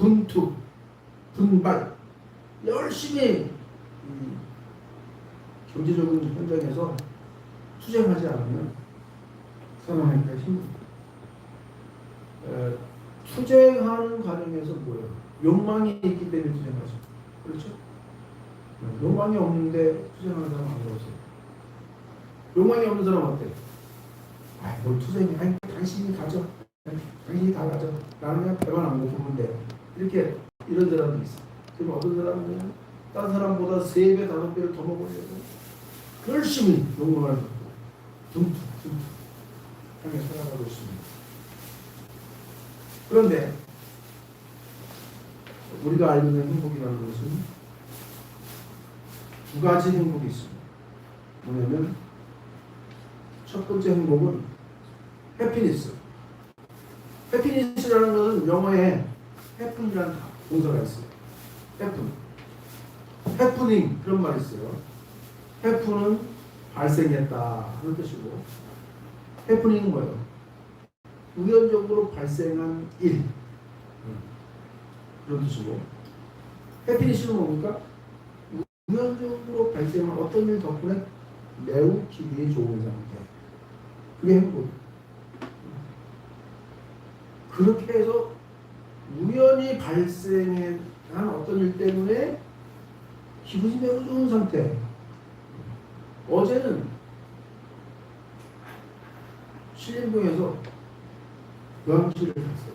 분투, 분발, 열심히 이 경제적인 현장에서 투쟁하지 않으면 살아남기가 힘듭니다. 에, 투쟁하는 과정에서 뭐예요? 욕망이 있기 때문에 투쟁하죠. 그렇죠? 네, 욕망이 없는데 투쟁하는 사람 안 보세요. 욕망이 없는 사람 어때? 아, 뭘 투쟁해? 아니, 당신이 가져. 당신이 다 가져. 나는 그냥 배만 안 고프면 돼. 이렇게 이런 사람도 있어. 그럼 어떤 사람은 다른 사람보다 세 배, 다섯 배를 더 먹으려고 열심히 갖고 둠툭 둠툭 향해 살아가고 있습니다. 그런데 우리가 알고 있는 행복이라는 것은 두 가지 행복이 있습니다. 뭐냐면 첫 번째 행복은 해피니스. 해피니스라는 것은 영어에 해픈이라는 동사가 있어요. 해픈. 해프닝 그런 말이 있어요. 해프는 발생했다 하는 뜻이고 해프닝은 뭐예요? 우연적으로 발생한 일 그런 뜻이고 해피니스는 뭡니까? 우연적으로 발생한 어떤 일 덕분에 매우 기분이 좋은 상태 그게 행복 그렇게 해서 우연히 발생한 어떤 일 때문에 기분이 매우 좋은 상태 어제는 신림동에서 요양실을 갔어요.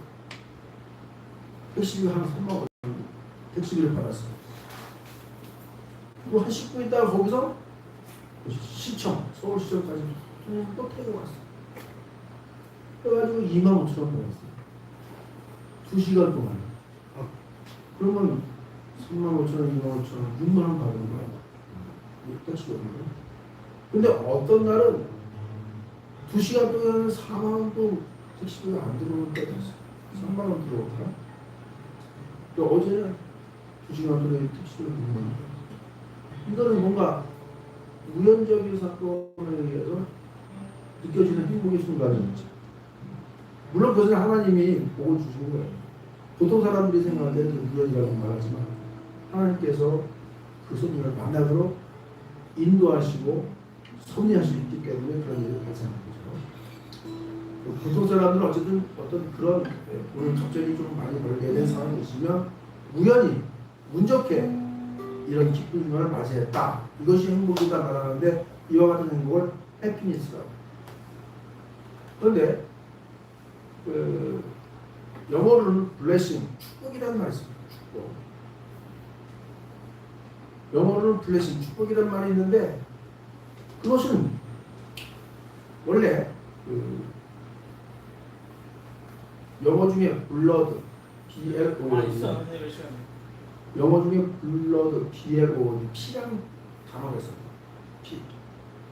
택시비 한 3만 원 택시비를 받았어요. 그리고 한 10분 있다가 거기서 시청, 서울시청까지 또 태우고 왔어요. 그래가지고 2만 5천 원 받았어요. 2시간 동안. 아, 그러면 3만 5천 원, 2만 5천 원, 6만 원 받은 거야. 택시비는. 근데 어떤 날은 2시간 동안 4만 원도 택시비가 안 들어오는 때가 있어. 3만 원 들어오더라. 또 어제는 2시간 동안 택시비가 6만 원. 이거는 뭔가 우연적인 사건에 의해서 느껴지는 행복의 순간이 있죠. 물론 그것은 하나님이 복을 주시는 거예요. 보통 사람들이 생각할 때는 우연이라고 말하지만 하나님께서 그 손님을 만나도록 인도하시고 섭리하실 수 있기 때문에 그런 일을 발생하는 거죠. 보통 사람들은 어쨌든 어떤 그런 예, 오늘 갑자기 좀 많이 벌게 된 상황이 있으면 우연히 운 좋게 이런 기쁜 순간을 맞이했다. 이것이 행복이다 말하는데 이와 같은 행복을 해피니스라고. 그런데 그 영어로는 블레싱, 축복이라는 말이 있습니다. 축복. 영어로는 블레싱, 축복이라는 말이 있는데 그것은 원래 그 영어 중에 블러드, B L O 아 D 영어 중에 블러드, B L O D, 피랑 단어가 있어요. 피.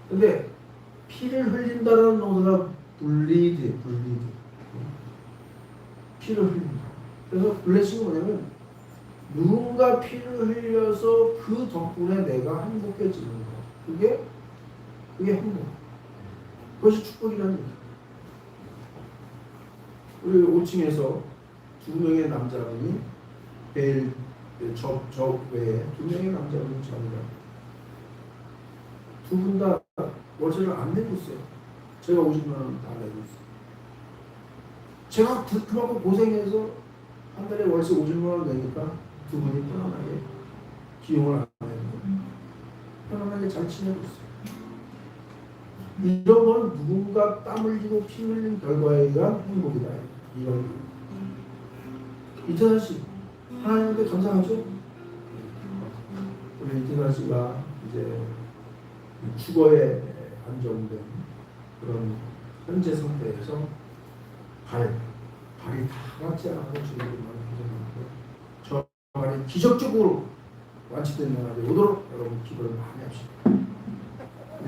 근데 피를 흘린다는 동사가 블리드, 블리드. 피를 흘린다. 그래서 블레싱은 뭐냐면 누군가 피를 흘려서 그 덕분에 내가 행복해지는 거. 그게 그게 행복. 그것이 축복이라는 얘기. 우리 5층에서 두 명의 남자분이 매일 저, 저 외에 두 명의 남자분이 자기가 두분 다 월세를 안 내고 있어요. 제가 50만 원다 내고 있어요. 제가 그, 그만큼 고생해서 한 달에 월세 50만 원 내니까 두 분이 편안하게 비용을 안 내고 편안하게 잘 지내고 있어요. 이런 건 누군가 땀 흘리고 피 흘린 결과에 의한 행복이다. 이런 이태선 씨 하나님께 감사하죠. 우리 이태선 씨가 이제 주거에 안정된 그런 현재 상태에서 발 않고 지금 고생하는데 저 발이 기적적으로 완치된 날이 오도록 여러분 기도를 많이 합시다.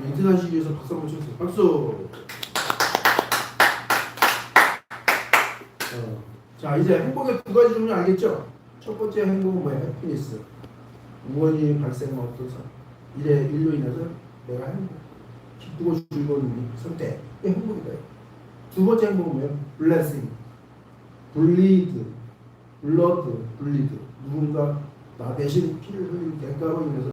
이태선 씨 위해서 박수 한번 쳐주세요. 박수. 어, 자 이제 행복의 두 가지 종류 알겠죠? 첫 번째 행복은 뭐예요? 해피니스. 무언이 어떤 사- 일에 일로 인해서 내가 행복, 기쁘고 즐거운 선택, 이게 행복이다. 두 번째 행복은 뭐예요? 블레싱, 블리드, 블러드, 블리드. 누군가 나 대신 피를 흘린 대가로 인해서